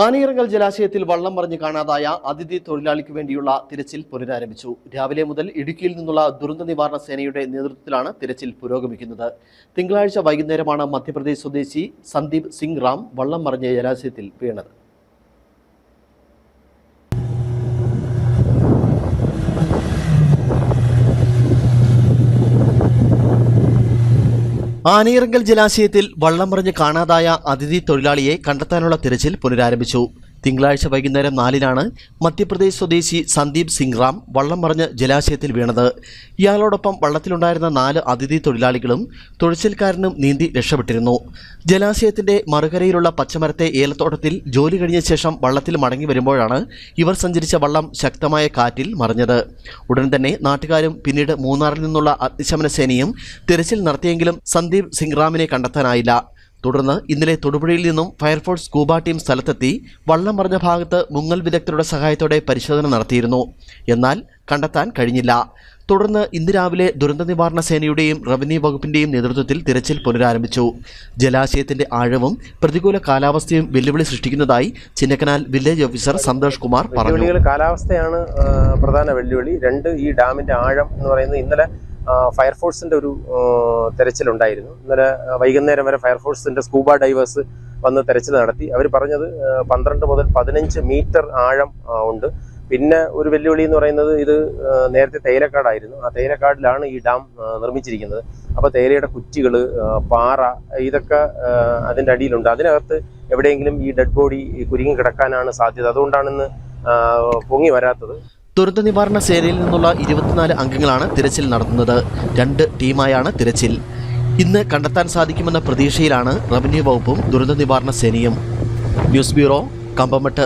ആനയിറങ്ങൽ ജലാശയത്തിൽ വള്ളം മറിഞ്ഞ് കാണാതായ അതിഥി തൊഴിലാളിക്ക് വേണ്ടിയുള്ള തിരച്ചിൽ പുനരാരംഭിച്ചു. രാവിലെ മുതൽ ഇടുക്കിയിൽ നിന്നുള്ള ദുരന്ത നിവാരണ സേനയുടെ നേതൃത്വത്തിലാണ് തിരച്ചിൽ പുരോഗമിക്കുന്നത്. തിങ്കളാഴ്ച വൈകുന്നേരമാണ് മധ്യപ്രദേശ് സ്വദേശി സന്ദീപ് സിംഗ് റാം വള്ളം മറിഞ്ഞ ജലാശയത്തിൽ വീണത്. ആനയിറങ്കൽ ജലാശയത്തിൽ വള്ളം മറിഞ്ഞ് കാണാതായ അതിഥി തൊഴിലാളിയെ കണ്ടെത്താനുള്ള തിരച്ചിൽ പുനരാരംഭിച്ചു. തിങ്കളാഴ്ച വൈകുന്നേരം നാലിനാണ് മധ്യപ്രദേശ് സ്വദേശി സന്ദീപ് സിംഗ് റാം വള്ളം മറിഞ്ഞ് ജലാശയത്തിൽ വീണത്. ഇയാളോടൊപ്പം വള്ളത്തിലുണ്ടായിരുന്ന നാല് അതിഥി തൊഴിലാളികളും തുഴച്ചിൽക്കാരനും നീന്തി രക്ഷപ്പെട്ടിരുന്നു. ജലാശയത്തിന്റെ മറുകരയിലുള്ള പച്ചമരത്തെ ഏലത്തോട്ടത്തിൽ ജോലി കഴിഞ്ഞ ശേഷം വള്ളത്തിൽ മടങ്ങി വരുമ്പോഴാണ് ഇവർ സഞ്ചരിച്ച വള്ളം ശക്തമായ കാറ്റിൽ മറിഞ്ഞത്. ഉടൻ തന്നെ നാട്ടുകാരും പിന്നീട് മൂന്നാറിൽ നിന്നുള്ള അഗ്നിശമന സേനയും തിരച്ചിൽ നടത്തിയെങ്കിലും സന്ദീപ് സിംഗ് റാമിനെ കണ്ടെത്താനായില്ല. തുടർന്ന് ഇന്നലെ തൊടുപുഴയിൽ നിന്നും ഫയർഫോഴ്സ് സ്കൂബ ടീം സ്ഥലത്തെത്തി വള്ളം മറിഞ്ഞ ഭാഗത്ത് മുങ്ങൽ വിദഗ്ധരുടെ സഹായത്തോടെ പരിശോധന നടത്തിയിരുന്നു. എന്നാൽ കണ്ടെത്താൻ കഴിഞ്ഞില്ല. തുടർന്ന് ഇന്ന് രാവിലെ ദുരന്ത നിവാരണ സേനയുടെയും റവന്യൂ വകുപ്പിന്റെയും നേതൃത്വത്തിൽ തിരച്ചിൽ പുനരാരംഭിച്ചു. ജലാശയത്തിന്റെ ആഴവും പ്രതികൂല കാലാവസ്ഥയും വെല്ലുവിളി സൃഷ്ടിക്കുന്നതായി ചിന്നക്കനാൽ വില്ലേജ് ഓഫീസർ സന്തോഷ് കുമാർ പറഞ്ഞു. കാലാവസ്ഥയാണ് പ്രധാന വെല്ലുവിളി. രണ്ട് ഈ ഡാമിന്റെ ആഴം എന്ന് പറയുന്നത് ഇന്നലെ ഫയർഫോഴ്സിന്റെ ഒരു തെരച്ചിലുണ്ടായിരുന്നു. ഇന്നലെ വൈകുന്നേരം വരെ ഫയർഫോഴ്സിന്റെ സ്കൂബ ഡൈവേഴ്സ് വന്ന് തെരച്ചിൽ നടത്തി. അവർ പറഞ്ഞത് പന്ത്രണ്ട് മുതൽ പതിനഞ്ച് മീറ്റർ ആഴം ഉണ്ട്. പിന്നെ ഒരു വെല്ലുവിളി എന്ന് പറയുന്നത് ഇത് നേരത്തെ തേയിലക്കാടായിരുന്നു. ആ തേയിലക്കാടിലാണ് ഈ ഡാം നിർമ്മിച്ചിരിക്കുന്നത്. അപ്പോൾ തേയിലയുടെ കുറ്റികൾ പാറ ഇതൊക്കെ അതിന്റെ അടിയിലുണ്ട്. അതിനകത്ത് എവിടെയെങ്കിലും ഈ ഡെഡ് ബോഡി കുരുങ്ങി കിടക്കാനാണ് സാധ്യത. അതുകൊണ്ടാണ് ഇന്ന് പൊങ്ങി വരാത്തത്. ദുരന്ത നിവാരണ സേനയിൽ നിന്നുള്ള ഇരുപത്തിനാല് അംഗങ്ങളാണ് തിരച്ചിൽ നടത്തുന്നത്. രണ്ട് ടീമായാണ് തിരച്ചിൽ. ഇന്ന് കണ്ടെത്താൻ സാധിക്കുമെന്ന പ്രതീക്ഷയിലാണ് റവന്യൂ വകുപ്പും ദുരന്ത നിവാരണ സേനയും. News bureau Kambammettu.